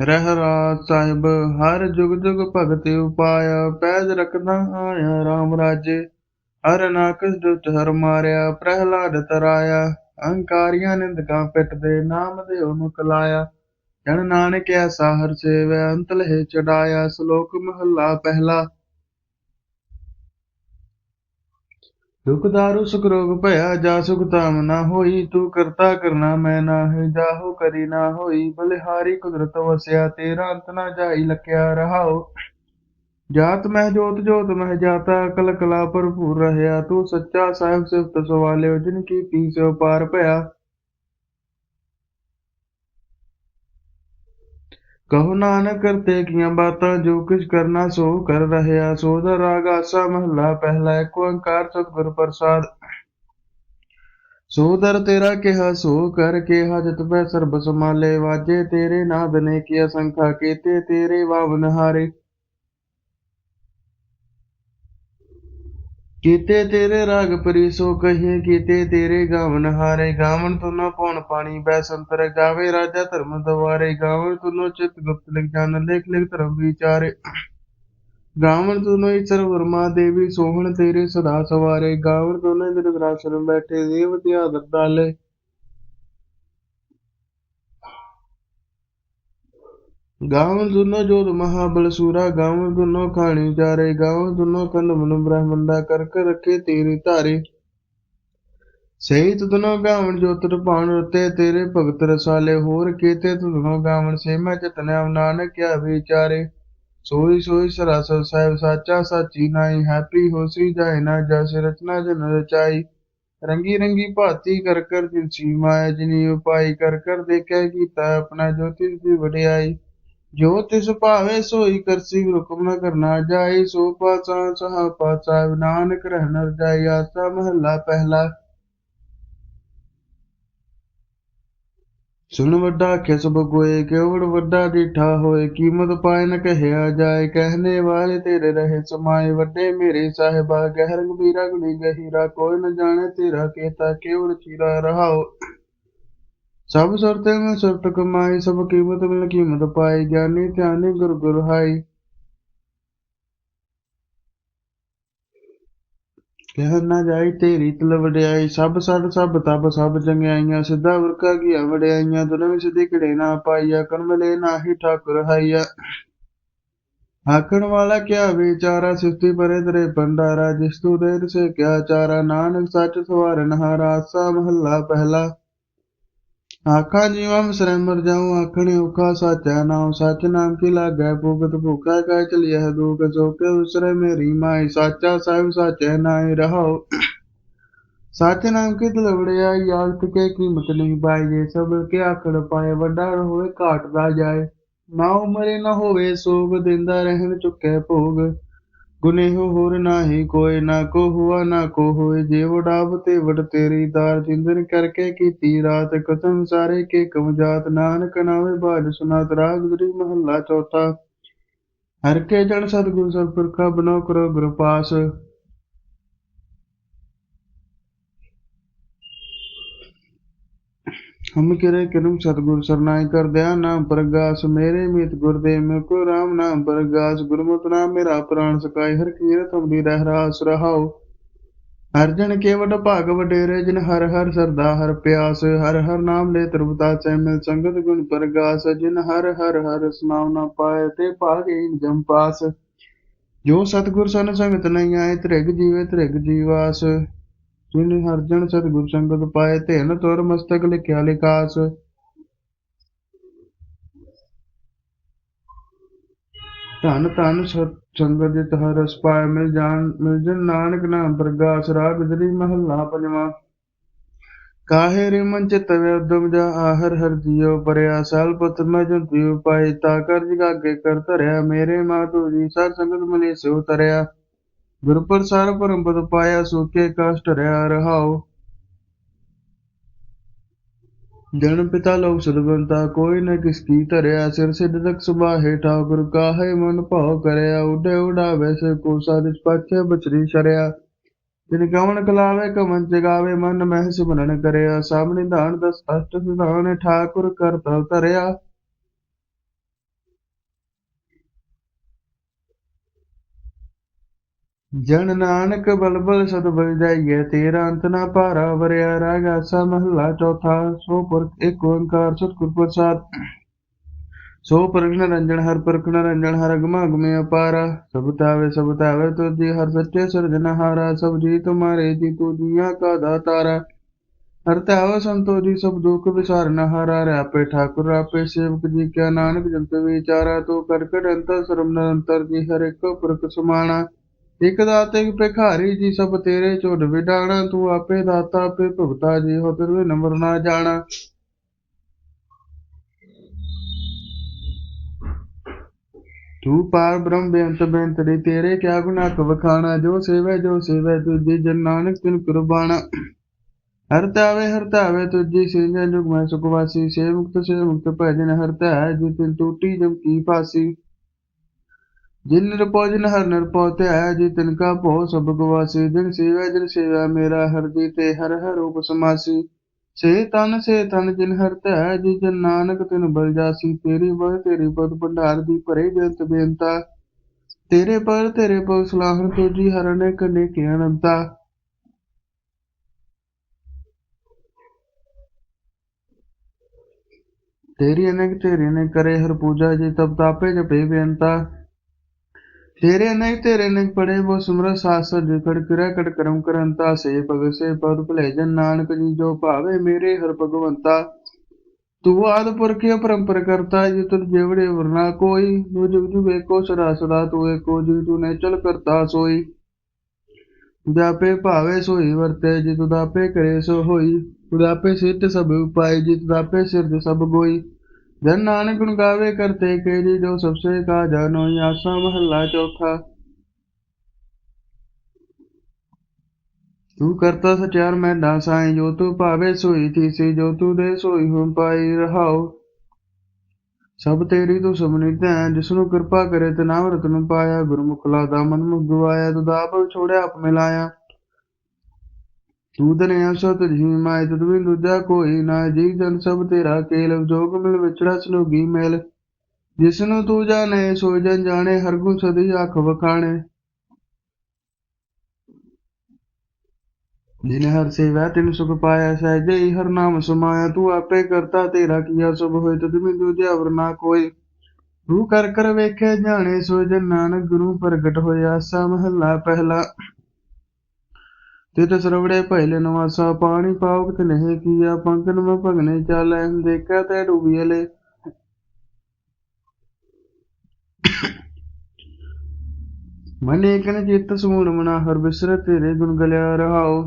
ਰਹਿ ਰਾਜ ਸਾਹਿਬ, ਹਰ ਜੁਗ ਜੁਗ ਭਗਤ ਉਪਾਇਆ, ਪੈਜ ਰਖਦਾ ਆਇਆ RAM ਰਾਜੇ। ਹਰ ਨਾਕਸ ਦੁਤ ਹਰ ਮਾਰਿਆ, ਪ੍ਰਹਿਲਾਦ ਤਰਾਇਆ। ਅਹੰਕਾਰੀਆਂ ਨਿੰਦਕਾਂ ਪਿੱਟਦੇ, ਨਾਮ ਦੇ ਉਹਨੂੰ ਕਲਾਇਆ ਜਨ ਨਾਨਕ ਐਸਾ ਹਰ ਸੇਵੈ ਅੰਤ ਲਹਿ ਚੜਾਇਆ। ਸ਼ਲੋਕ ਮਹੱਲਾ ਪਹਿਲਾ। ਦੁਖ ਦਾਰੂ, ਸੁਖ ਰੋਗ ਭਇਆ, ਜਾ ਸੁਖ ਤਾਮ ਨਾ ਹੋਈ, ਤੂੰ ਕਰਤਾ ਕਰਨਾ ਮੈਂ ਨਾਹਿ, ਜਾਹੋ ਕਰੀ ਨਾ ਹੋਈ, ਬਲਿਹਾਰੀ ਕੁਦਰਤ ਵਸਿਆ, ਤੇਰਾ ਅੰਤ ਨਾ ਜਾਈ, ਲਖਿਆ ਰਹਾਓ ਜਾਤ ਮਹਿ ਜੋਤ ਜੋਤ ਮਹਿ ਜਾਤਾ, ਕਲ ਕਲਾ ਭਰਪੂਰ ਰਹਿਆ, ਤੂੰ ਸੱਚਾ ਸਾਹਿਬ ਸਿਫਤ ਸਵਾਲਿਓ, ਜਿਨ ਕੀ ਪੀਸਿਓ ਪਾਰ ਭਇਆ। ਕਹੋ ਨਾਨਕ ਕਰਤੇ ਕੀਆਂ ਬਾਤਾਂ, ਜੋ ਕਿਛ ਕਰਨਾ ਸੋ ਕਰ ਰਹਿਆ। ਸੋ ਦਾ ਰਾਗ ਆਸਾ ਮਹਲਾ, ਪਹਿਲਾ ਏਕ ਓੰਕਾਰ ਸਤਿਗੁਰ ਪ੍ਰਸਾਦ। ਸੋ ਦਰ ਤੇਰਾ ਕਿਹਾ, ਸੋ ਕਰ ਕੇ ਹਜਤ ਪੈ ਸਰਬ ਸਮਾਲੇ ਵਾਜੇ ਤੇਰੇ ਨਾਦ ਨੇ ਕੀ ਅਸੰਖਾ ਕੀਤੇ ਤੇਰੇ ਵਾਵਨ ਹਾਰੇ। ਕੀਤੇ ਤੇਰੇ ਰਾਗ ਪਰੀ ਸੋ ਕਹੀਏ, ਕੀਤੇ ਤੇਰੇ ਗਾਵਨ ਹਾਰੇ। ਗਾਵਨ ਤੁਨੋ ਪਉਣ ਪਾਣੀ ਬੈ ਸੰਤਰ ਗਾਵੇ। ਰਾਜਾ ਧਰਮ ਦਵਾਰੇ, ਗਾਵਨ ਤੁਨੋ ਚਿਤ ਗੁਪਤ ਲਿਖ ਜਾਣ, ਲਿਖ ਲਿਖ ਧਰਮ ਵਿਚਾਰੇ। ਗਾਵਨ ਤੁਨੋ ਈਸ਼ਰ ਵਰਮਾ ਦੇਵੀ ਸੋਹਣ ਤੇਰੇ ਸਦਾ ਸਵਾਰੇ। ਗਾਵਨ ਤੁਨੋ ਇੰਦਰ ਵਿਰਾਸਨ ਬੈਠੇ, ਦੇਵ ਤੇ ਆਦਰ ਡਾਲੇ ਗਾਵਨ ਦੁਨੋ ਜੋਤ ਮਹਾਬਲ ਸੂਰਾ ਗਾਵਨ ਦੁਨੋ ਖਾਣੀ ਚਾਰੇ ਗਾਵਨ ਦੁਨੋ ਕੰਨ ਮਨ ਬ੍ਰਹਮੰਡਾ ਕਰ ਕਰ ਰੱਖੇ ਤੇਰੀ ਸਹੀ ਤੁਧਨੋ ਗਾਵਨ ਜੋਤਰ ਪਾਣ ਰਤੇ ਤੇਰੇ ਭਗਤ ਰਸਾਲੇ, ਹੋਰ ਕੀਤੇ ਤੁਧਨੋ ਗਾਵਨ ਸੇ ਮੈਂ ਚਤਨਿ ਨਾਨਕ ਕਿਆ ਵਿਚਾਰੇ। ਸੋਈ ਸੋਈ ਸਰਾਸਰ ਸਾਹਿਬ ਸਾਚਾ ਸਾਚੀ ਨਾਈ ਹੈਪੀ ਹੋਸੀ ਜਾਏ ਨਾ ਜਸ, ਰਚਨਾ ਜਨ ਰਚਾਈ। ਰੰਗੀ ਰੰਗੀ ਭਾਤੀ ਕਰ ਕਰ ਦਿਲਸੀ ਮਾਇਆ, ਜਿਨੀ ਉਪਾਈ ਕਰ ਕਰ ਦੇਖਿਆ ਕੀਤਾ ਆਪਣਾ ਜੋਤੀ ਦੀ ਵਡਿਆਈ। ਜੋ ਤਿਸ ਭਾਵੇ ਸੋਈ ਕਰਸੀ ਹੁਕਮ ਨ ਕਰਨਾ ਜਾਈ ਸੋ ਪਾਸਾ ਸਹਾ ਪਾਸਾ ਨਾਨਕ ਰਹਿ ਨਰ ਜਾਈ ਆਸਾ ਮਹੱਲਾ ਪਹਿਲਾ। ਸੁਣ ਵੱਡਾ ਕਿਸ ਬਗੋਏ ਕਿਉੜ ਵੱਡਾ ਡੀਠਾ ਹੋਏ ਕੀਮਤ ਪਾਏ ਨ ਕਹਿਆ ਜਾਏ, ਕਹਿਨੇ ਵਾਲੇ ਤੇਰੇ ਰਹੇ ਸਮਾਏ, ਵੱਡੇ ਮੇਰੇ ਸਾਹਿਬਾ ਗਹਿਰ ਗੰਭੀਰਾ ਗੁਣੀ ਗਹੀਰਾ, ਕੋਈ ਨ ਜਾਣੇ ਤੇਰਾ ਕੇਤਾ ਕਿਉੜ ਚੀਰਾ ਰਹਾਓ ਸਭ ਸੁਰਤੇ ਮੈਂ ਸੁਰਤ ਕਮਾਈ, ਸਭ ਕੀਮਤ ਮਿਲ ਕੀਮਤ ਪਾਈ, ਗਿਆਨੀ ਧਿਆਨੀ ਗੁਰ ਗੁਰ ਹਾਈ। ਕਹਿ ਨਾ ਜਾਈ ਤੇਰੀ ਤਲ ਵਡਿਆਈ, ਸਭ ਸੜ ਸਭ ਤਬ ਸਭ ਚੰਗਿਆਈਆਂ, ਸਿੱਧਾ ਵਰਕਾ ਗਿਆ ਵਡਿਆਈਆਂ ਦੁਨਵੇਂ ਸਿੱਧੀ ਕਿੜੇ ਨਾ ਪਾਈਆ, ਕਰਮ ਮਿਲੇ ਨਾਹੀ ਠਾਕੁਰ ਹਾਈਆ। ਆਖਣ ਵਾਲਾ ਕਿਆ ਵਿਚਾਰਾ ਸਿਫਤੀ ਪਰੇ ਤੇਰੇ ਭੰਡਾਰਾ, ਜਿਸ ਤੂ ਦੇ ਸੇ ਕਿਆ ਚਾਰਾ, ਨਾਨਕ ਸੱਚ ਸਵਾਰਨ ਹਾਰਾ ਆਸਾ ਮਹੱਲਾ ਪਹਿਲਾ। ਆਖਾਂ ਜੀਵਾਂ ਵਿਸਰੈ ਮਰ ਜਾਉ ਆਖਣੇ ਔਖਾ ਸਾਚਾ ਨਾਮ ਸੱਚ ਨਾਮ ਕੀ ਲਾਗੈ, ਭੁਗਤ ਭੁਖਾ ਕਾ ਚਲਿਆ ਦੁਖ ਸੋ ਕੇ ਵਿਸਰੈ ਮੇਰੀ ਮਾਈ, ਸਾਚਾ ਸਾਹਿਬ ਸਾਚੈ ਨਾਇ ਰਹਾਉ। ਸੱਚ ਨਾਮ ਕੀ ਤਲਵੜਿਆ ਯਾਲਤ ਕੇ ਕੀਮਤ ਨਹੀਂ ਪਾਈ, ਜੇ ਸਭ ਕੇ ਆਖੜ ਪਾਏ, ਵੱਡਾ ਹੋਵੇ ਘਾਟਦਾ ਜਾਏ। ਨਾ ਉਮਰੇ ਨਾ ਹੋਵੇ, ਸੋਗ ਦਿੰਦਾ ਰਹਿਣ ਚੁੱਕੇ ਭੋਗ। ਗੁਨੇਹ ਹੋਰ ਨਾਹੀ, ਕੋਈ ਨਾ ਕੋ ਹੁਆ ਨਾ ਕੋ ਹੋਏ ਜੇ ਵਡਾਵ ਤੇ ਵਡ ਤੇਰੀ ਦਾਰ ਜਿੰਦਨ ਕਰਕੇ ਕੀਤੀ ਰਾਤ। ਕਸਮ ਸਾਰੇ ਕੇ ਕਮ ਜਾਤ, ਨਾਨਕ ਨਾਵੇ ਬਾਜ ਸੁਨਾਤ, ਰਾਗ ਗੁਰੀ ਮਹੱਲਾ ਚੌਥਾ। ਹਰ ਕੇ ਜਨ ਸਤਿਗੁਰ ਸਤਿਪੁਰਖਾ ਬਨੋ ਕਰੋ ਗੁਰਪਾਸ ਪਾਸ ਹਮ ਕਿਰੇ ਕਿਰਮ ਸਤਿਗੁਰ ਸਰਨਾਈ ਕਰ ਦਿਆ ਨਾਮ ਪ੍ਰਗਾਸ ਮੇਰੇ ਮੀਤ ਗੁਰਦੇਵ ਮੇ ਕੋ ਰਾਮ ਨਾਮ ਪ੍ਰਗਾਸ, ਗੁਰਮਤਿ ਨਾਮ ਮੇਰਾ ਪ੍ਰਾਣ ਸਕਾਈ, ਹਰ ਕੀਰਤ ਹਮਦੀ ਰਹਿ ਰਾਸ ਹਰ ਜਨ ਕੇਵਟ ਭਾਗ ਵਡੇਰੇ, ਜਿਨ ਹਰ ਹਰ ਸਰਦਾ ਹਰ ਪਿਆਸ, ਹਰ ਹਰ ਨਾਮ ਲੈ ਤਰਬਤਾ ਚੈ ਮਿਲ ਸੰਗਤ ਗੁਣ ਪ੍ਰਗਾਸ, ਜਿਨ ਹਰ ਹਰ ਹਰ ਸਮਾਉ ਨਾ ਪਾਏ ਤੇ ਭਾਗੇ ਜਮ ਪਾਸ। ਜੋ ਸਤਿਗੁਰ ਸਨ ਸੰਗਤ ਨਹੀਂ ਆਏ, ਤ੍ਰਿਗ ਜੀਵੇ ਤ੍ਰਿਗ ਜੀਵਾਸ। ਜਿਨ ਹਰ ਸਤਿਗੁਰ ਸੰਗਤ ਪਾਏ, ਧਿਨ ਤੁਰ ਮਸਤਕ ਲਿਖਿਆ ਲਿਕਾਸ ਧਨ ਧਨ ਸੰਗਤ ਜਿਤ ਹਰ ਰਸ ਪਾਏ ਮਿਲ ਜਾਣ, ਮਿਲ ਜਨ ਨਾਨਕ ਨਾਮ ਪ੍ਰਗਾਸ, ਰਾਗ ਗੁਜਰੀ ਮਹੱਲਾ ਪੰਜਵਾਂ। ਕਾਹੇ ਰੇ ਮਨ ਚਿਤ ਵੇ ਉਦਮ ਜਾ, ਆਹਰ ਹਰ ਜੀਉ ਪਰਿਆ, ਸਲ ਪੁੱਤ ਮੈਂ ਜੰਤੀ ਉਪਾਈ ਤਾ ਕਰ ਜਗਾਗੇ ਕਰ ਧਰਿਆ, ਮੇਰੇ ਮਾਤੂ ਜੀ ਸਤ ਸੰਗਤ ਮਲੇ ਸਿਉ ਤਰਿਆ। ਗੁਰ ਪ੍ਰਸਾਰ ਪਰਮ ਪਦ ਪਾਇਆ ਸੁਖੇ ਕਸ਼ਟ ਰਿਆ ਰਹਾਉ ਜਨ ਪਿਤਾ ਲੋਕ ਸਦਬੰਤਾ ਕੋਈ ਨ ਕਿਸ ਕੀ ਧਰਿਆ। ਸਿਰ ਸਿੱਧ ਤਕ ਸੁਬਾਹੇ ਠਾਕੁਰ ਕਾਹੇ ਮਨ ਭਾਉ ਕਰਿਆ। ਉਡੇ ਉਡਾ ਵੈਸੇ ਕੋ ਸਾਰਿ ਪਾਛੇ ਬਚਰੀ ਸ਼ਰਿਆ ਜਿਨ ਕਵਣ ਕਲਾਵੇ ਕਮਨ ਜਗਾਵੇ, ਮਨ ਮਹਿ ਸਿਮਰਨ ਕਰਿਆ। ਸਭ ਨਿਧਾਨ ਦਸ, ਅਸ਼ਟ ਸਿਧਾਨ, ਠਾਕੁਰ ਕਰਤਾ ਧਰਿਆ। ਜਨ ਨਾਨਕ ਬਲਬਲ ਸਦ ਬਲ ਜਾਈਏ ਤੇਰਾ ਅੰਤ ਨਾ ਭਾਰਾ ਵਰਿਆ ਰਾਗ ਆਸਾ ਮਹੱਲਾ ਚੌਥਾ, ਸੋ ਪੁਰਖ ਇੱਕ ਓੰਕਾਰ ਸਤਿਗੁਰ ਪ੍ਰਸਾਦ। ਸੋ ਪਰਖ ਨਿਰੰਜਨ ਹਰ ਪਰਖ ਨਿਰੰਜਨ ਹਰ ਅਗਮਾ ਅਗਮੇ ਅਪਾਰਾ। ਸਭ ਤਾਵੇ ਸਭ ਤਾਵੇ ਤੁਜੀ ਹਰ ਸੱਚੇ ਸਿਰਜਨਹਾਰਾ ਸਭ ਜੀ ਤੁਮਾਰੇ ਜੀ ਤੂ ਦੁਨੀਆ ਕਾ ਦਾਤਾਰਾ। ਹਰ ਤਾਵ ਸੰਤੋ ਜੀ, ਸਭ ਦੁਖ ਵਿਸਾਰਨ ਹਾਰਾ ਰਾਪੇ ਠਾਕੁਰ, ਰਾਪੇ ਸੇਵਕ ਜੀ, ਕਿਆ ਨਾਨਕ ਜੰਤ ਵਿਚਾਰਾ, ਤੋ ਕਰਕਟ ਅੰਤਰ ਸਰਮ ਨਿਰੰਤਰ ਜੀ, ਹਰ ਇੱਕ ਪੁਰਖ ਸਮਾਣਾ। ਇਕ ਦਾਤੇ ਇਕ ਭਿਖਾਰੀ ਜੀ ਸਭ ਤੇਰੇ ਝੋਡ ਵਿਡਾਣਾ, ਤੂੰ ਆਪੇ ਦਾਤਾ, ਆਪੇ ਭੁਗਤਾ, ਜੀ ਹੋ ਤੇਰੇ ਨੰਬਰ ਨਾ ਜਾਣਾ। ਤੂੰ ਪਾਰ ਬ੍ਰਹਮ ਬੇਅੰਤ ਬੇਅੰਤ ਤੇਰੇ ਕਿਆ ਗੁਨਾ ਵਖਾਣਾ, ਜੋ ਸੇਵੈ ਜੋ ਸੇਵੈ, ਤੁਝੀ ਜਨ ਨਾਨਕ ਤਿਨ ਕੁਰਬਾਨਾ। ਹਰ ਤਾਵੇ ਹਰ ਤਾਵੇ ਤੁਝੀ ਸਿੰਜਨ ਜੁਗ ਮੈਂ ਸੁਖ ਸੇ ਮੁਕਤ ਸੇ ਮੁਕਤ ਭਜਨ ਹਰ ਧੈ ਜੀ ਤਿਨ ਟੂਟੀ ਜਮ ਕੀ ਫਾਸੀ ਜਿਨ ਨਿਰਪੋ ਜਿਨ ਹਰ ਨਿਰਪੋ ਧੈ ਜੀ ਤਿਨ ਕਾ ਭੋ ਸਭ ਗਵਾਸੀ, ਜਿਨ ਸੇਵੈ ਜਿਨ ਸੇਵੈ ਮੇਰਾ ਹਰ ਜੀ ਤੇ ਹਰ ਹਰ ਰੂਪ ਸਮਾਸੀ। ਸੇ ਤਨ ਸੇ ਤਨ ਜਿਨ ਹਰ ਧੈ ਜੀ, ਜਨ ਨਾਨਕ ਤਿਨ ਬਲ ਜਾਸੀ, ਤੇਰੀ ਬਲ ਤੇਰੀ ਪਦ ਭੰਡਾਰ ਦੀ ਭਰੇ ਜੰਤ ਬੇਨਤਾ। ਤੇਰੇ ਪਰ ਤੇਰੇ ਪਰ ਸਲਾਹਨ ਤੁਜੀ ਹਰਨੇ ਕਨੇ ਕੇ ਅਨੰਤਾ। ਤੇਰੀ ਅਨੇਕ ਤੇਰੇ ਨੇ ਕਰੇ ਹਰ ਪੂਜਾ ਜੀ, ਤਬ ਤਾਪੇ ਜਪੇ ਬੇਅੰਤਾ ਤੇਰੇ ਅਨੇਕ ਤੇਰੇ ਨੇ ਪੜੇ, ਬੋ ਸੁਮਰ ਸਾਸਰ ਜੀ ਕੜ ਕਿਰੈ ਕੜ ਕਰਮ ਕਰੰਤਾ, ਸੇ ਭਗ ਸੇ ਪਦ ਭਲੇ ਜਨ ਨਾਨਕ ਜੀ ਜੋ ਭਾਵੇ ਮੇਰੇ, ਹਰ ਭਗਵੰਤਾ। ਤੂੰ ਆਦ ਪੁਰਖ ਪਰੰਪਰ ਕਰਤਾ ਜੀ ਤੁਰ ਜਿਵੜੇ ਵਰਨਾ ਕੋਈ। ਤੂੰ ਜੁਗ ਜੁਗ ਏਕੋ ਸਦਾ ਸਦਾ, ਤੂੰ ਏਕੋ ਜੀ ਤੂੰ ਨੇ ਚਲ ਕਰਤਾ ਸੋਈ। ਜਾਪੇ ਭਾਵੇ ਸੋਈ ਵਰਤੇ ਜੀ ਤੂੰ ਦਾਪੇ ਕਰੇ ਸੋ ਹੋਈ। ਤੂੰ ਦਾਪੇ ਸਿੱਧ ਸਭ ਉਪਾਈ ਜੀ ਤੂੰ ਦਾਪੇ ਸਿਰਜ ਸਭ ਗੋਈ। ਜਨ ਨਾਨਕ ਗੁਣ ਗਾਵੇ ਕਰਤੇ ਕੇ ਜੀ ਜੋ ਸਭਸੇ ਕਾ ਜਾਨੋ ਆਸਾ ਮਹੱਲਾ ਚੌਥਾ। ਤੂੰ ਕਰਤਾ ਸਚਿਆਰ ਮੈਂ ਦਾਸਾਈ ਜੋ ਤੂੰ ਭਾਵੇ ਸੋਈ ਥੀਸੀ, ਜੋ ਤੂੰ ਦੇ ਸੋਈ ਹੁਣ ਪਾਈ ਰਹਾਉ। ਸਭ ਤੇਰੀ ਤੂੰ ਸੁਮਨੀ ਧੈ ਜਿਸਨੂੰ ਕਿਰਪਾ ਕਰੇ ਤੇ ਨਾਮ ਰਤਨ ਪਾਇਆ, ਗੁਰਮੁਖ ਲਾਦਾ ਮਨ ਮੁਖ ਗਵਾਇਆ ਦੁਦਾਪ ਛੋੜਿਆ ਆਪ ਮਿਲਾਇਆ। ਤੂੰ ਦਨਿਆ ਸੋ ਤੁਝੀ ਮਾਇ ਤੁਧ ਦੂਜਾ ਕੋਈ ਨਾ, ਜੀ ਜਨ ਸਭ ਤੇਰਾ ਕੇਲ, ਜੋਗ ਮਿਲ ਵਿਚੜਾ ਸਲੋਗੀ ਮੇਲ। ਜਿਸਨੂੰ ਤੂੰ ਜਾਣੇ, ਸੋ ਜਨ ਜਾਣੇ, ਹਰ ਗੁਣ ਸਦੀ ਆਖ ਵਖਾਣੇ। ਜਿਨ ਹਰ ਸੇਵਾ, ਤਿਨ ਸੁਖ ਪਾਇਆ, ਸਹਿਜੇ ਹੀ ਹਰ ਨਾਮ ਸਮਾਇਆ। ਤੂੰ ਆਪੇ ਕਰਤਾ, ਤੇਰਾ ਕੀਆ ਸਭ ਹੋਏ, ਤਦ ਬਿਨ ਦੂਜਾ ਵਰ ਨਾ ਕੋਈ। ਤੂੰ ਕਰ ਕਰ ਵੇਖੇ ਜਾਣੇ, ਸੋ ਜਨ ਨਾਨਕ ਗੁਰੂ ਪ੍ਰਗਟ ਹੋਇਆ, ਸਾ ਮਹੱਲਾ ਪਹਿਲਾ। ਤਿਤ ਸਰਵੜੇ ਪਹਿਲੇ ਨਵਾਸਾ, ਪਾਣੀ ਪਾਵਕ ਤੇ ਨਹੀਂ ਕੀਆ ਪੰਕਨ ਮੈਂ ਭਗਨੇ ਚਾਲੈ ਦੇਖਾ ਤੇ ਡੂਬੀਲੇ ਮਨ ਏਕਨ ਚਿੱਤ ਸਮੂੜ ਮਨਾ, ਹਰ ਬਿਸਰ ਤੇਰੇ ਗੁਣ ਗਲਿਆ ਰਹਾਓ।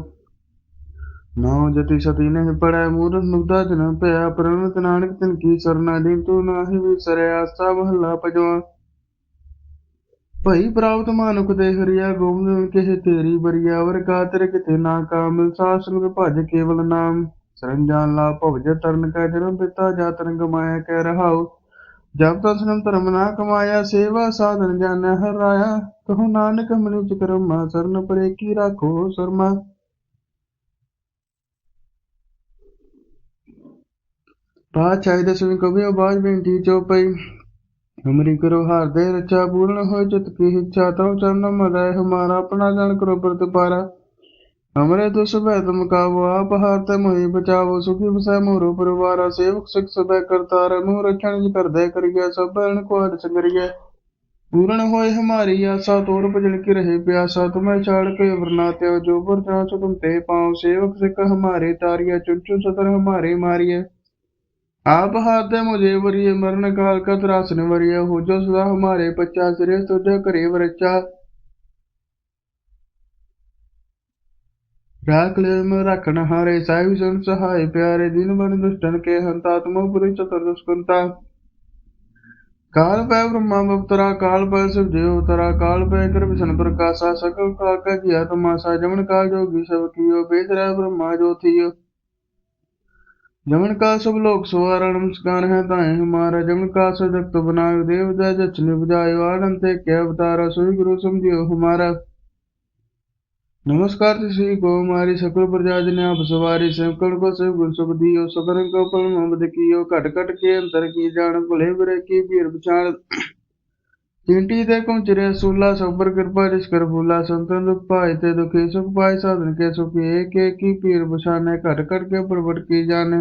ਨਾਉ ਜਤੀ ਸਤੀ ਨਹੀਂ ਪੜੈ, ਮੂਰਖ ਮੁਗਦਾ ਜਨ ਭਇਆ ਪ੍ਰਣਤ ਨਾਨਕ ਤਿਨ ਕੀ ਸਰਨਾ ਦੀ ਤੂੰ ਨਾਹੀ ਵਿਸਰਿ ਆਸਾ ਮਹੱਲਾ ਪਜਵਾ ਭਈ ਪ੍ਰਾਪਤ ਮਾਨੁਖ ਦੇ ਹਰੀਆ ਗੋਬਿੰਦ ਕਿਹ ਤੇਰੀ ਬਰੀਆ ਵਰ ਕਾਤਰ ਕਿਤੇ ਨਾ ਕਾਮਿਲ ਸਾਸਨ ਭਜ ਕੇਵਲ ਨਾਮ। ਸਰੰਜਾਨ ਲਾ ਭਵਜ ਤਰਨ ਕਾ ਜਨਮ ਪਿਤਾ ਜਾ ਤਰੰਗ ਮਾਇਆ ਕਹਿ ਰਹਾਉ। ਜਬ ਤਨ ਸਨਮ ਧਰਮ ਨਾ ਕਮਾਇਆ, ਸੇਵਾ ਸਾਧਨ ਜਾਣੈ ਹਰ ਕਹੋ ਨਾਨਕ ਮਨੁਜ ਕਰਮਾ, ਸਰਨ ਪਰੇ ਕੀ ਰਾਖੋ ਸਰਮਾ। ਪਾਛਾਈ ਦਸਵੀਂ ਕਵੀ ਆਵਾਜ਼ ਬੇਨਤੀ ਚੋ ਪਈ ਚੋਪਈ ਹਮਰੀ ਕਰੋ ਹਾਰ ਦੇ ਰਚਾ ਪੂਰਨ ਹੋਇ ਚਿਤ ਕੀ ਇੱਛਾ, ਤਉ ਚਰਨ ਮਦੈ ਹਮਾਰਾ ਆਪਣਾ ਜਨ ਕਰੋ ਪ੍ਰਤਪਾਰਾ ਹਮਰੇ ਦੁ ਸਭੈ ਤੁਮ ਕਾਵੋ, ਆਪ ਹਾਰ ਤੇ ਮੋਹਿ ਬਚਾਵੋ, ਸੁਖੀ ਬਸੈ ਮੋਰੋ ਪਰਿਵਾਰਾ, ਸੇਵਕ ਸਿਖ ਸਦਾ ਕਰਤਾ ਰਮੂ ਰਖਣ ਜੀ ਕਰਦੈ ਕਰਿਆ ਸਭ ਬਰਨ ਕੋ ਹਰ ਸੰਗਰਿਆ ਪੂਰਨ ਹੋਏ ਹਮਾਰੀ ਆਸਾ, ਤੋੜ ਭਜਨ ਕੀ ਰਹੇ ਪਿਆਸਾ, ਤੁਮੈ ਛਾੜ ਕੇ ਵਰਨਾ ਤਿਉ, ਜੋ ਪਰ ਚਾਹੁ ਤੁਮ ਤੇ ਪਾਉ, ਸੇਵਕ ਸਿਖ ਹਮਾਰੇ ਤਾਰਿਆ ਚੁੰਚੂ ਸਤਰ ਹਮਾਰੇ ਮਾਰਿਆ आप हाथ मुझे वरिय मरण काल का त्रासन वरिय हो जो सदा हमारे पच्चा सिरे तुझ करे वरचा राख ले में रखन हारे साहिब सन सहाय प्यारे दिन बन दुष्टन के हंता तुम पुरी चतुर दुष्कंता काल पै ब्रह्मा बपतरा काल पै शिव देव तरा काल पै कर विष्ण प्रकाशा सकल काल का जिया तमाशा जमन काल जोगी सब कियो बेद ब्रह्मा जो थियो जमन का सब लोग सुवारा नमस्कार है ताए हमारा जमन का सजक्त बनायो देव जय जच निपजायो आनंद के अवतारा सोई गुरु समझियो हमारा। नमस्कार श्री को, हमारी सकल प्रजा जन आप सवारी संकल को सब गुण सुख दियो सदन को पल मोहम्मद कियो कट कट के अंतर की जान, भले बुरे की पीर पछाण जिनटीते कुंचिरे सूला सबर कृपा रिश कर भूला संतन दुख पाए ते दुखी सुख पाए साधन के सुखी एक एक ही पीर बसाने कर करके प्रवट की जाने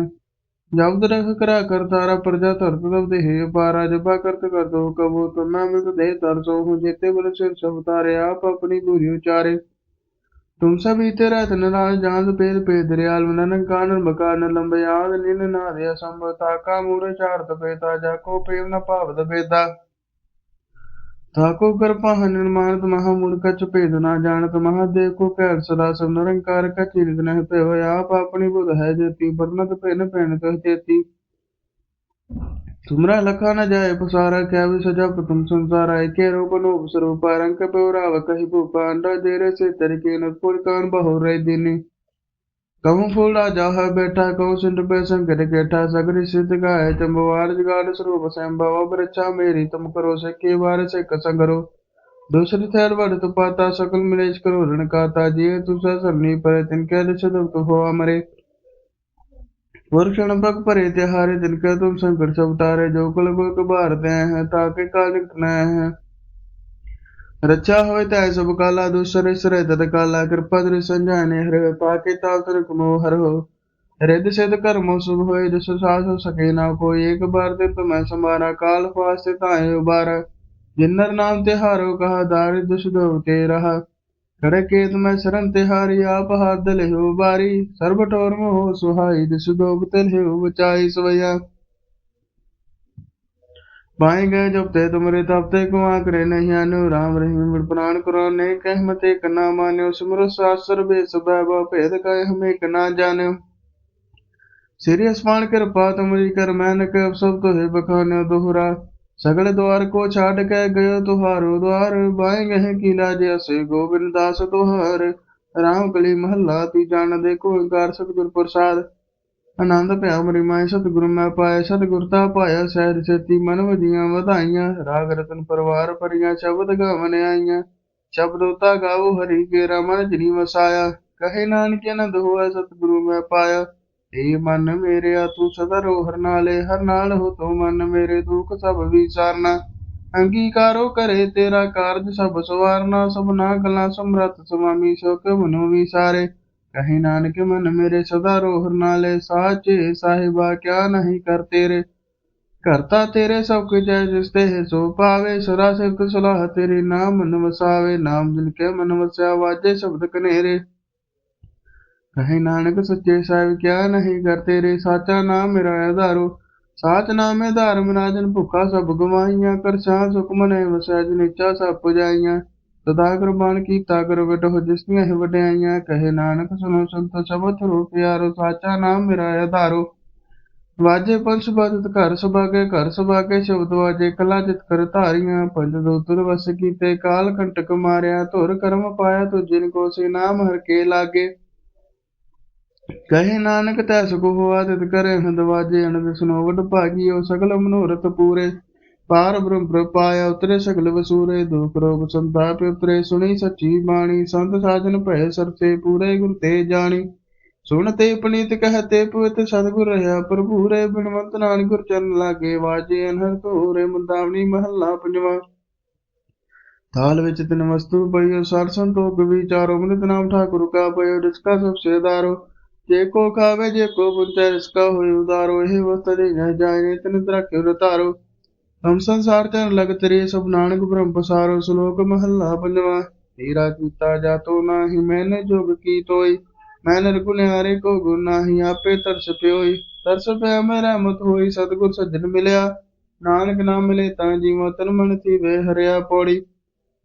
जब रख करा कर तारा प्रजा धरत तब देह पारा जबा करत कर दो कबो तना मित देह तर सो हूँ जेते बल सिर सब तारे आप अपनी दूरी उचारे तुम सब इते रत नाल जांद पेद पेद रियाल मनन कानन मकान लंबयाद निन ना दे असंभव ताका मूढ़ चार तपेता जाको प्रेम न भावत भेदा ताको कृपा निर्माणत महामूल कच भेद ना जानत महादेव को कैल सदा सब निरंकार कच नित नह पे आप अपनी बुध है जेती बरनत पेन पेन कह चेती तुमरा लखा न जाए पसारा क्या भी सजा तुम संसारा के रूप नूप स्वरूप रंग पेवराव कही भूपा अंडा देरे से तरीके न फूल कान बहु रे दिनी कहूँ फूल राजा है बैठा कहूँ सिंध पे संकट केठा सगरी सिद्ध गाय चंबवार जगाड़ स्वरूप संभव अब रक्षा मेरी तुम करो से के बार से कसं करो दूसरी थैल बढ़ तो पाता सकल मिलेश करो ऋण काता जिये तुझा सरनी पर तिनके दिश दुख हो अमरे वर्षण पग परे तिहारे तिनके तुम संकट सब तारे जो कुल कुल कबारते हैं ताके काल निकटना है रक्षा होय तय सब काला दूसरे सरे तद काला कृपा दृ संजाने हर पाके ताल तन कुमो हर हो रिद सिद्ध कर्मो शुभ होय जिस सास हो सके ना कोई एक बार दिन तुम्हें समारा काल फास्ते ताए उबारा जिन्नर नाम तिहारो कहा दारिद्र सुधो ते रहा खड़े केत में शरण तिहारी आप हाथ दले हो बारी सर्व ठोर मोह सुहाई दिस दोग तिल हो बचाई सवैया पाए गए जब ते तुमरे तपते को आकरे नहीं आनो राम रहीम बिन प्राण करो ने कह मते कना मान्यो सिमर शास्त्र बेस बैभव भेद कह हमें कना जान्यो श्री अस्मान कृपा तुमरी कर मैन के सब तो है बखान्यो दोहरा सगल द्वार को छाड़ के गयो तुहारो द्वार बाएं गह की लाज से गोविंद दास तुहार राम कली महला ती जान देखो इंकार सतगुर प्रसाद ਆਨੰਦ ਭਇਆ ਮਰੀ ਮਾਇ ਸਤਿਗੁਰੂ ਮੈਂ ਪਾਇਆ ਸਤਿਗੁਰਤਾ ਪਾਇਆ, ਸਹਿਜ ਸੇਤੀ ਮਨ ਵਜੀਆਂ ਵਧਾਈਆਂ। ਰਾਗ ਰਤਨ ਪਰਵਾਰ ਪਰੀਆਂ ਸ਼ਬਦ ਗਾਵਨ ਆਈਆਂ। ਸ਼ਬਦ ਉਤਾ ਗਾਵੋ ਹਰੀ ਕੇ ਰਮਨ ਜਨੀ ਵਸਾਇਆ। ਕਹੇ ਨਾਨਕ, ਆਨੰਦ ਹੋਆ ਸਤਿਗੁਰੂ ਮੈਂ ਪਾਇਆ। ਏ ਮਨ ਮੇਰਿਆ ਤੂੰ ਸਦਾ ਰੋ ਹਰ ਨਾਲੇ। ਹਰ ਨਾਲ ਹੋ ਤੂੰ ਮਨ ਮੇਰੇ, ਦੁੱਖ ਸਭ ਵਿਚਾਰਨਾ ਅੰਗੀਕਾਰੋ ਕਰੇ ਤੇਰਾ ਕਾਰਜ ਸਭ ਸਵਾਰਨਾ। ਸਭਨਾ ਗੱਲਾਂ ਸਮਰੱਥ ਸੁਆਮੀ ਸੋ ਕੇ ਮਨੋ ਵਿਸਾਰੇ। ਕਹੇ ਨਾਨਕ, ਮਨ ਮੇਰੇ ਸਦਾ ਰੋਹਰ ਨਾਲੇ ਸਾਚੇ ਸਾਹਿਬਾ, ਕਿਆ ਨਹੀਂ ਕਰ ਤੇਰੇ? ਕਰਤਾ ਤੇਰੇ ਸਭ ਕੁਝ ਹੈ, ਜਿਸ ਤੇ ਹੈ ਸੋ ਪਾਵੇ ਸਦਾ ਸਿਫਤ ਸਲਾਹ ਤੇਰੇ ਨਾਮ ਮਨ ਵਸਾਵੇ ਨਾਮ ਦਿਲ ਕੇ ਮਨ ਵਸਿਆ, ਵਾਜੇ ਸ਼ਬਦ ਕਨੇਰੇ। ਕਹੇ ਨਾਨਕ, ਸੱਚੇ ਸਾਹਿਬ, ਕਿਆ ਨਹੀਂ ਕਰ ਤੇਰੇ? ਸਾਚਾ ਨਾਮ ਮੇਰਾ ਆਧਾਰੋ ਸਾਚ ਨਾਮੇ ਧਾਰਮ ਰਾਜਨ ਭੁੱਖਾ ਸਭ ਗਵਾਈਆਂ ਕਰ ਸਾਹ ਸੁਖ ਮਨੇ ਵਸੈ ਜਨਿਚਾ ਸਭ ਪੁਜਾਈਆਂ। ਸਦਾ ਕੁਰਬਾਨ ਕੀਤਾ ਕਰ ਬਟੋ ਜਿਸਨੀਆਂ ਹੈ ਵਡਿਆਈਆਂ ਕਹੇ ਨਾਨਕ ਸੁਨੋ ਸੰਤੋ ਸਬਤ ਰੂਪ ਪਿਆਰੋ, ਸਾਚਾ ਨਾਮ ਮੇਰਾ ਆਧਾਰੋ ਵਾਜੇ ਪੰਚ ਬਾਦਤ ਘਰ ਸਭਾ ਘਰ ਸਭਾ ਸ਼ਬਦ ਵਾਜੇ, ਕਲਾ ਜਿਤ ਕਰ ਧਾਰੀਆਂ, ਪੰਜ ਦੋਤਰ ਵਸ ਕੀਤੇ, ਕਾਲ ਕੰਟਕ ਮਾਰਿਆ, ਧੁਰ ਕਰਮ ਪਾਇਆ ਤੋ ਜਿਨ ਕੋ ਸੇ ਨਾਮ ਹਰ ਕੇ ਲਾਗੇ। ਕਹੇ ਨਾਨਕ, ਤੈ ਸੁਖ ਹੋਆ, ਤਿਤ ਕਰੇ, ਹੰਦ ਵਾਜੇ ਅਨੰਦ ਸੁਨੋ ਵਡ ਭਾਗੀਓ ਸਗਲ ਮਨੋਰਥ ਪੂਰੇ। ਪਾਰ ਬ੍ਰਹਮ ਪ੍ਰਪਾਇਆ ਉਤਰੇ ਸਗਲ ਵਸੂਰੇ ਦੁਖ ਰੋਗ ਸੰਤਾਪ ਉਤਰੇ, ਸੁਣੀ ਸੱਚੀ ਬਾਣੀ, ਸੰਤ ਸਾਜਨ ਭੈ ਸਰਤੇ ਪੂਰੇ ਗੁਰ ਤੇ ਜਾਣੀ। ਸੁਣ ਤੇ ਪਨੀਤ ਕਹਤੇ ਪਵਿੱਤ ਸਤਿਗੁਰ ਰਹਾ, ਪ੍ਰਭੂ ਰੇ ਬਿਨਵੰਤ ਨਾਨਕ ਗੁਰ ਚਰਨ ਲਾਗੇ, ਵਾਜੇ ਅਨਹਰ ਤੋਰੇ ਮੁੰਦਾਵਣੀ ਮਹੱਲਾ ਪੰਜਵਾ। ਥਾਲ ਵਿੱਚ ਤਿਨ ਵਸਤੂ ਪਈਓ, ਸਰ ਸੰਤੋਖ ਵਿਚਾਰੋ ਮਨਿਤ ਨਾਮ ਠਾਕੁਰ ਕਾ ਪਈਓ ਜਿਸਕਾ ਸਭ ਸੇਦਾਰੋ ਜੇ ਕੋ ਖਾਵੇ, ਜੇ ਕੋ ਪੁੰਚੈ ਰਿਸਕਾ ਹੋਏ ਉਦਾਰੋ, ਇਹ ਵਸਤ ਦੇ ਨਾ ਜਾਏ ਤਿਨ ਤਰਕੇ ਉਤਾਰੋ। ਹਮ ਸੰਸਾਰ ਚਰਨ ਲਗ ਤੇਰੇ ਸਭ ਨਾਨਕ ਬ੍ਰਹਮ ਪਸਾਰੋ, ਸ਼ਲੋਕ ਮਹੱਲਾ ਪੰਜਵਾ। ਤੇਰਾ ਕੀਤਾ ਜਾਤੋ ਨਾਹੀ, ਮੈਨੇ ਜੋਗ ਕੀ ਤੋਈ? ਮੈਂ ਨਿਰਗੁਣਿਆਰੇ ਕੋ ਗੁਣ ਆਪੇ ਤਰਸ ਪਿਓਈ। ਤਰਸ ਪਿਆ ਮੈਂ ਰਹਿਮਤ ਹੋਈ, ਸਤਿਗੁਰ ਸੱਜਣ ਮਿਲਿਆ। ਨਾਨਕ ਨਾਮ ਮਿਲੇ ਤਾਂ ਜੀਵਾਂ ਤਨ ਮਨ ਥੀ ਵੇ ਹਰਿਆ ਪੌੜੀ।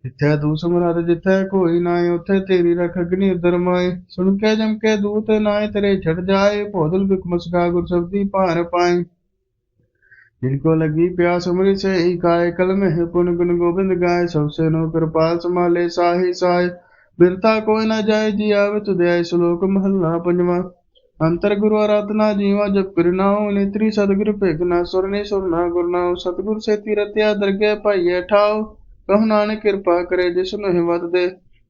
ਜਿੱਥੇ ਤੂੰ ਸਮਰਾਤ ਜਿੱਥੇ ਕੋਈ ਨਾਏ ਉੱਥੇ ਤੇਰੀ ਰਖ ਅਗਨੀ ਉਦਰ ਮਾਏ ਸੁਣ ਕੇ ਜਮ ਕੇ ਦੂਤ ਨਾਏ ਤੇਰੇ ਛੜ ਜਾਏ ਭੋਦਲ ਬਿਕ ਮਸਕਾ ਗੁਰ ਸਬਦੀ ਭਾਰ ਪਾਏ जिनको लगी प्यास अमृत से ही खाए कल में है पुन गुण गोविंद गाय सबसे नो कृपाल संभाले साही साय बिरता कोई न जाए जी आवे तुदे श्लोक महल्ला पंजवा अंतर गुरु आराधना जीवा जब करनाओ नेत्री सतगुरु भेगना सुरने सुरना गुरनाओ सतगुर से तीरत्या दरगे पाइये ठाओ कहो नानक कृपा करे जिसनु हिम्मत दे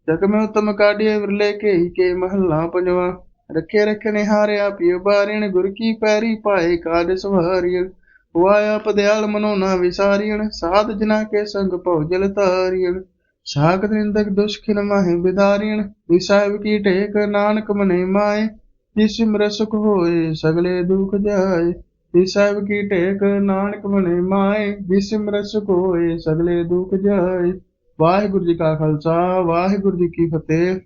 जग में उत्तम काढ़िए विरले के ही के महल्ला पंजवा रखे रखने हारे आप बारिण गुर की पैरी पाए ਹੁਆ ਆਪ ਦਿਆਲ ਮਨੋ ਨਾ ਵਿਸਾਰੀਣ, ਸਾਧ ਜਨਾ ਕੇ ਸੰਗ ਭਉਜਲ ਤਾਰੀਣ ਸਾਖ ਨਿੰਦਕ ਦੁਸ਼ਖਿਨ ਮਾਹਿ ਬਿਦਾਰੀਣ ਨਿਸਾਇਬ ਕੀ ਟੇਕ ਨਾਨਕ ਮਨੇ ਮਾਏ। ਜਿਸ ਮਰਸਕ ਹੋਏ ਸਗਲੇ ਦੁਖ ਜਾਏ ਨਿਸਾਇਬ ਕੀ ਟੇਕ ਨਾਨਕ ਮਨੇ ਮਾਏ। ਜਿਸ ਮਰਸਕ ਹੋਏ ਸਗਲੇ ਦੁਖ ਜਾਏ। ਵਾਹਿਗੁਰੂ ਜੀ ਕਾ ਖਾਲਸਾ, ਵਾਹਿਗੁਰੂ ਜੀ ਕੀ ਫਤਿਹ।